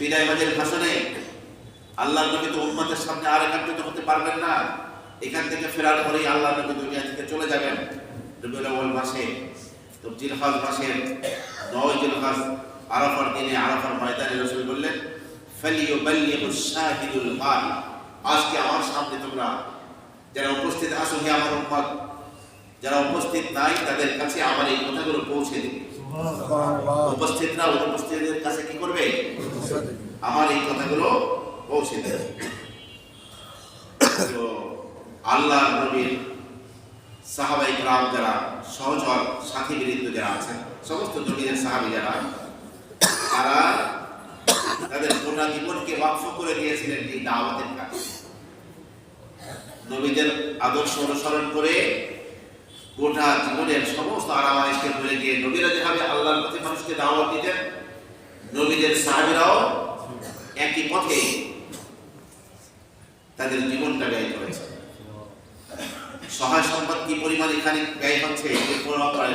বিদায় বাজের ভাষণে আল্লাহ নবী তো উম্মতের সামনে আর একাত্রিত হতে পারবেন না। এখান থেকে ফেরার পরেই আল্লাহ নবী দুনিয়া থেকে চলে যাবেন। রবিউল আউয়াল মাসে তো জিলহজ মাসের নয় জিলহজ আরাফার দিনে আরাফার ময়দানে রসুল বললেন শাহিদুল আজকে আমার সামনে তোমরা যারা উপস্থিত আসো হে আমার উম্মত যারা উপস্থিত নাই তাদের কাছে আমার এই কথাগুলো পৌঁছে দিবে উপস্থিতরা অনুপস্থিতদের কাছে কি করবে? আমার এই কথাগুলো পৌঁছে দেবে তো আল্লাহ নবীর সাহাবাই গ্রাম যারা, সহচর সাথী বৃন্দ যারা আছেন, সমস্ত নবীদের সাহাবি যারা, তারা তাদের গোটা জীবনকে বাক্স করে দিয়েছিলেন এই দাওয়াতের কাছে। নবীদের আদর্শ অনুসরণ করে গোটা জীবনের সমস্ত আরামাইশকে ভুলে গিয়ে নবীরা যেভাবে আল্লাহর প্রতি মানুষকে দাওয়াত দিতেন, নবীদের সাহাবিরাও পথে তাদের জীবনটা ব্যয় করেছে। সহায় সম্পদ কি পরিমাণ এখানে ব্যয় হচ্ছে করেন।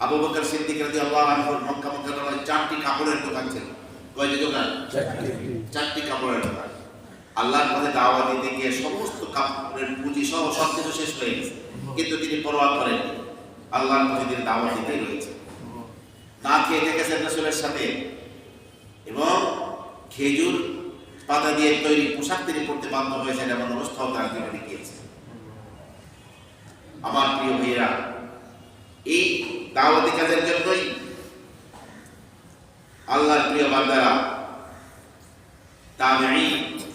আবু বকর সিদ্দিক রাদিয়াল্লাহু আনহুর মক্কা মুকাররমায় চারটি কাপড়ের দোকান ছিল। কয়টি দোকান? চারটি। কাপড়ের দোকান। আল্লাহর পথে দাওয়াত দিতে গিয়ে সমস্ত কাপড়ের পুঁজি সহ সব কিছু শেষ হয়ে গেছে। কিন্তু তিনি পরোয়া করেননি আল্লাহর পথে তিনি দাওয়াত দিতেই রয়েছে। না খেয়ে থেকেছেন রসুলের সাথে? এবং খেজুর পাতা দিয়ে তৈরি পোশাক তিনি পড়তে বাধ্য হয়েছেন এমন অবস্থাও তার জীবনে গিয়েছে। আমার প্রিয় ভাইয়েরা, এই দাওয়াতি কাজের জন্যই আল্লাহর প্রিয় বান্দারা তাবেঈ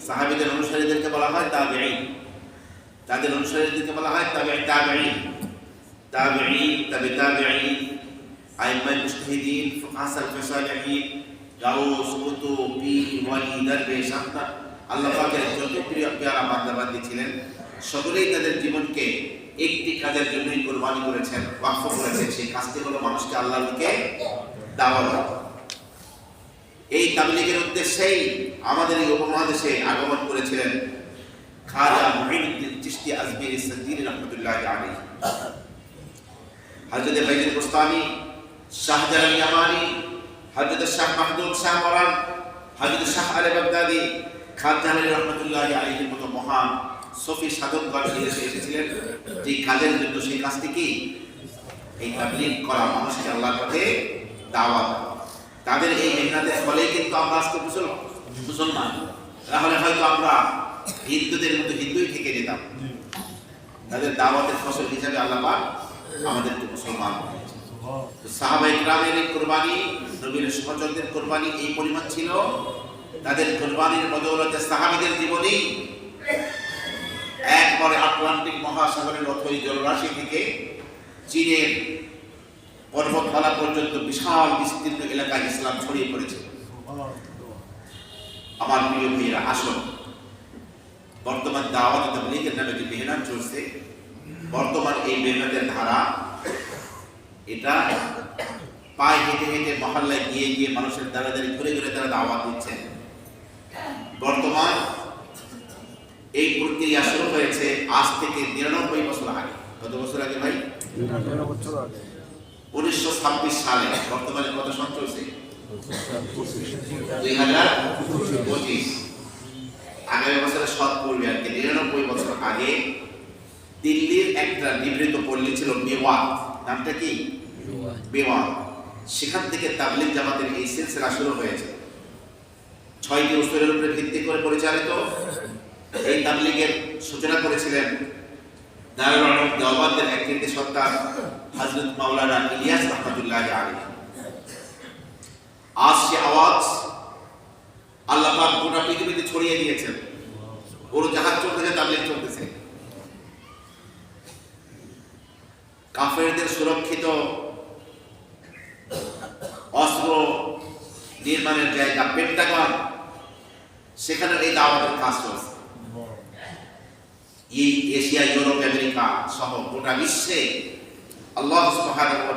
সাহাবীদের অনুসারীদেরকে বলা হয় তাবেঈ তাদের অনুসারীদেরকে বলা হয় তাবেঈ তাবেঈ তাবেঈ তাবে তাবেঈ আইম্মাই মুজতাহিদিন ফুকাহাসাল ফাসালিহিন গাউস কুতুব, পীর, ওয়ালি দরবেশ আপনার আল্লাহ পাকের যত প্রিয় পেয়ারা বান্দা বান্দি ছিলেন, সকলেই তাদের জীবনকে একটি কাজের জন্যই কোরবানি করেছেন, ওয়াকফ করেছেন। সেই কাজটি হলো মানুষকে আল্লাহর দিকে দেওয়া। এই তাবলিগের উদ্দেশ্যেই আমাদের এই উপমহাদেশে আগমন করেছিলেন খাজা মুঈনুদ্দিন চিশতি আজমির সদ্দিন রহমতুল্লাহ আলী হযরত বাইজুল বুস্তামি শাহজালাল ইয়ামানি হযরত শাহ মাহমুদ শাহ মরান হযরত শাহ আলী বাগদাদি খাজা আলী রহমতুল্লাহ আলীর মতো মহান সফি সাধকগণ এসে এসেছিলেন। যে কাজের জন্য সেই কাজটি কি? এই তাবলিগ করা মানুষকে আল্লাহর পথে দাওয়াত তাদের এই মেহনতের ফলে কিন্তু আমরা আজকে মুসলমান। মুসলমান। তাহলে হয়তো আমরা হিন্দুদের মতো হিন্দুই থেকে যেতাম তাদের দাওয়াতের ফসল হিসাবে আল্লাহ আমাদেরকে মুসলমান কোরবানি এই পরিমাণ ছিল। তাদের কোরবানির একবারে মহাসাগরের থেকে চীনের পর্যন্ত বিশাল বিস্তীর্ণ এলাকায় ইসলাম ছড়িয়ে পড়েছে। আমার প্রিয় ভাইয়েরা, আসুন। বর্তমান দাওয়াত নামে চলছে, বর্তমান এই মেহনতের ধারা এটা পায়ে হেঁটে হেঁটে মহল্লায় গিয়ে গিয়ে মানুষের দ্বারা দ্বারা ঘুরে ঘুরে তারা দাওয়াত দিচ্ছেন বর্তমান এই প্রক্রিয়া শুরু হয়েছে আজ থেকে নিরানব্বই বছর আগে। কত বছর আগে ভাই? উনিশশো ছাব্বিশ সালে। বর্তমানে কত সন চলছে দুই হাজার পঁচিশ। আগামী বছরে সৎ পড়বে আর কি। নিরানব্বই বছর আগে দিল্লির একটা নিবৃত পল্লী ছিল মেওয়াত। নামটা কি? মেওয়াত সেখান থেকে তাবলিগ জামাতের এই সিলসিলা শুরু হয়েছে। ছয়টি উসুলের উপরে ভিত্তি করে পরিচালিত। এই তাবলিগের সূচনা করেছিলেন দারুল উলুম দেওবন্দের এক কীর্তি সত্তা হযরত মাওলানা ইলিয়াস রহমাতুল্লাহ আলাইহি। আজ সে আওয়াজ আল্লাহ পাক গোটা পৃথিবীতে ছড়িয়ে দিয়েছেন। ওর জাহাজ চলতেছে তাবলিগ চলতেছে। কাফেরদের সুরক্ষিত অস্ত্র নির্মাণের জায়গা পেন্টাগন সেখানে এই দাওয়াতের কাজ চলছে। এই এশিয়া, ইউরোপ, আমেরিকা সহ গোটা বিশ্বে আল্লাহ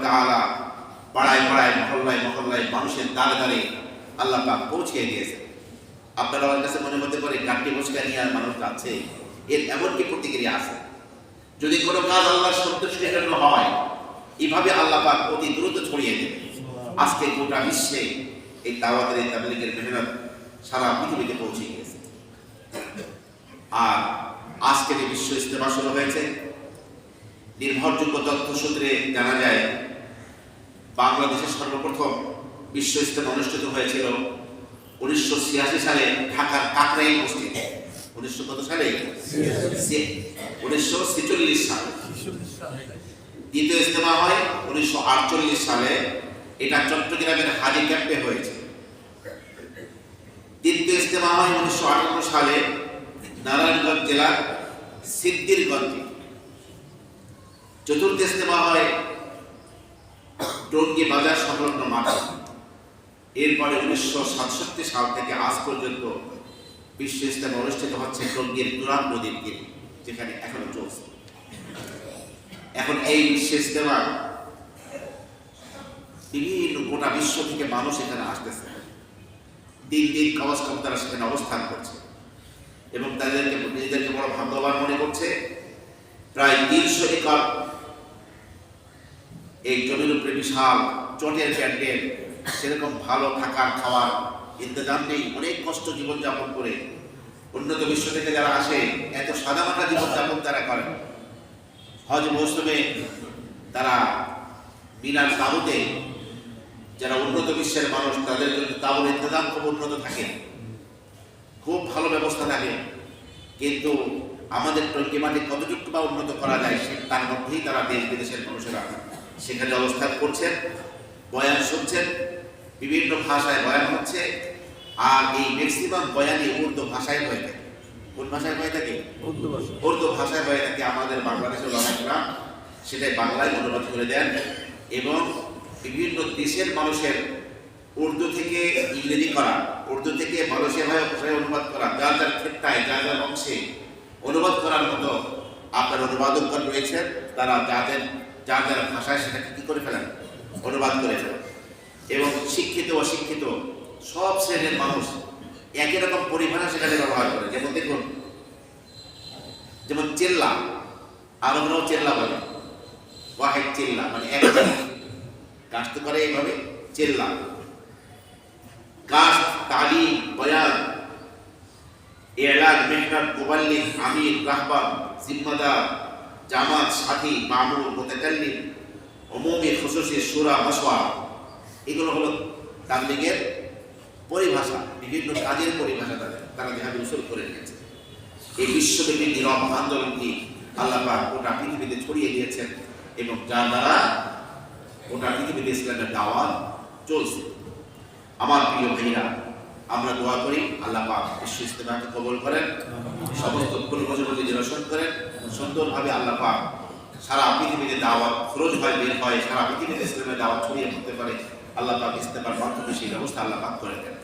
তাআলা পাড়ায় পাড়ায়, মহল্লায় মহল্লায় মানুষের দ্বারে দ্বারে আল্লাহ পাক পৌঁছিয়ে দিয়েছে আপনারা আমার কাছে মনে হতে পারে গাঁটি বসকা নিয়ে আর মানুষ যাচ্ছে, এর এমন কি প্রতিক্রিয়া আছে? যদি কোনো কাজ আল্লাহর সন্তুষ্টির জন্য হয়, এভাবে আল্লাহ পাক অতি দ্রুত ছড়িয়ে দেবে। আজকে গোটা বিশ্বে এই দাওয়াতের এই তাবলিগের মেহনত সারা পৃথিবীতে পৌঁছে গিয়েছে। আর আজকে যে বিশ্ব ইস্তেমা শুরু হয়েছে। নির্ভরযোগ্য তথ্য সূত্রে জানা যায়, বাংলাদেশের সর্বপ্রথম বিশ্ব ইস্তেমা অনুষ্ঠিত হয়েছিল উনিশশো ছিয়াশি সালে ঢাকার কাকরাইল মসজিদ। উনিশশো কত সালে? উনিশশো ছেচল্লিশ সালে। দ্বিতীয় ইস্তেমা হয় উনিশশো আটচল্লিশ সালে। এটা চট্টগ্রামের হাজি ক্যাম্পে হয়েছে। তৃতীয় ইস্তেমা হয় উনিশশো আটান্ন সালে নারায়ণগঞ্জ জেলার সিদ্দিরগঞ্জে চতুর্থ ইস্তেমা হয় টঙ্গী বাজার সংলগ্ন মাঠে। এরপরে উনিশশো সাতষট্টি সাল থেকে আজ পর্যন্ত বিশ্ব ইস্তেমা অনুষ্ঠিত হচ্ছে টঙ্গীর তুরাগ নদীর তীরে যেখানে এখনও চলছে। এখন এই বিশ্ব ইস্তেমা বিভিন্ন গোটা বিশ্ব থেকে মানুষ এখানে আসতেছে। দিন দিন কাগজ কম তারা সেখানে অবস্থান করছে। এবং তাদেরকে, নিজেদেরকে বড় ভাগ্যবান মনে করছে। প্রায় তিনশো একর এই জমির উপরে বিশাল চটের প্যান্ডেল, সেরকম ভালো থাকার খাওয়ার ইন্তজাম নেই, অনেক কষ্ট জীবনযাপন করে। উন্নত বিশ্ব থেকে যারা আসে, এত সাদামাটা জীবনযাপন তারা করেন। হজ মৌসুমে তারা বিনা তাবুতে, যারা উন্নত বিশ্বের মানুষ, তাদের জন্য তাবুর ইন্তজাম খুব উন্নত থাকে। খুব ভালো ব্যবস্থা থাকে। কিন্তু আমাদের মাটি কতটুকু বা উন্নত করা যায়, সে তার মধ্যেই তারা দেশ বিদেশের মানুষেরা সেখানে অবস্থান করছেন, বয়ান শুনছেন, বিভিন্ন ভাষায় বয়ান হচ্ছে। আর এই ম্যাক্সিমাম বয়ানই উর্দু ভাষায় হয়ে থাকে। কোন ভাষায় হয়ে থাকে? উর্দু ভাষায়। হয়ে থাকে আমাদের বাংলাদেশের লড়াইরা সেটাই বাংলায় অনুবাদ করে দেন এবং বিভিন্ন দেশের মানুষের উর্দু থেকে ইংরেজি করা উর্দু থেকে মালয়েশিয়া ভাষায় অনুবাদ করা যার যার ক্ষেত্রায় যার যার অংশে অনুবাদ করার মতো আপনার অনুবাদকগণ রয়েছেন তারা যাদের যার যার ভাষায় সেটাকে কী করে ফেলেন? অনুবাদ করে ফেলেন। এবং শিক্ষিত অশিক্ষিত সব শ্রেণির মানুষ একই রকম পরিভাষা সেখানে ব্যবহার করে। যেমন দেখুন, যেমন চেল্লা, আরবরাও চেল্লা বলে। ওয়াহেদ চেল্লা মানে এক কাজ তো করে এইভাবে চেল্লা। কাজ তালিম, বয়ান, এলাজ, মেহনত মুবাল্লিগ আমির রাহবার জিম্মাদার, জামাত, সাথী মামুর মোতাকাল্লিম অমুমি খুশুসি সুরা মশওয়া এগুলো হলো তাবলিগের পরিভাষা, বিভিন্ন কাজের পরিভাষা তাদের, তারা যেভাবে উসুল করে রেখেছে। এই বিশ্বব্যাপী নীরব আন্দোলনটি আল্লাহ পাক গোটা পৃথিবীতে ছড়িয়ে দিয়েছেন এবং যার দ্বারা গোটা পৃথিবীতে ইসলামের দাওয়াত চলছে। আমার প্রিয় ভাইরা, আমরা দোয়া করি আল্লাহ পাক বিশ্ব ইস্তেমাকে কবল করেন, সমস্ত প্রজন্মকে নিরসন করেন, সুন্দরভাবে আল্লাহ পাক সারা পৃথিবীতে দাওয়াত খরচ হয়, বের হয়, সারা পৃথিবীতে ইসলামের দাওয়াত ছড়িয়ে পড়তে পারে। আল্লাহ পাক ইস্তেমার মাধ্যমে সেই ব্যবস্থা আল্লাহ পাক করে দেন।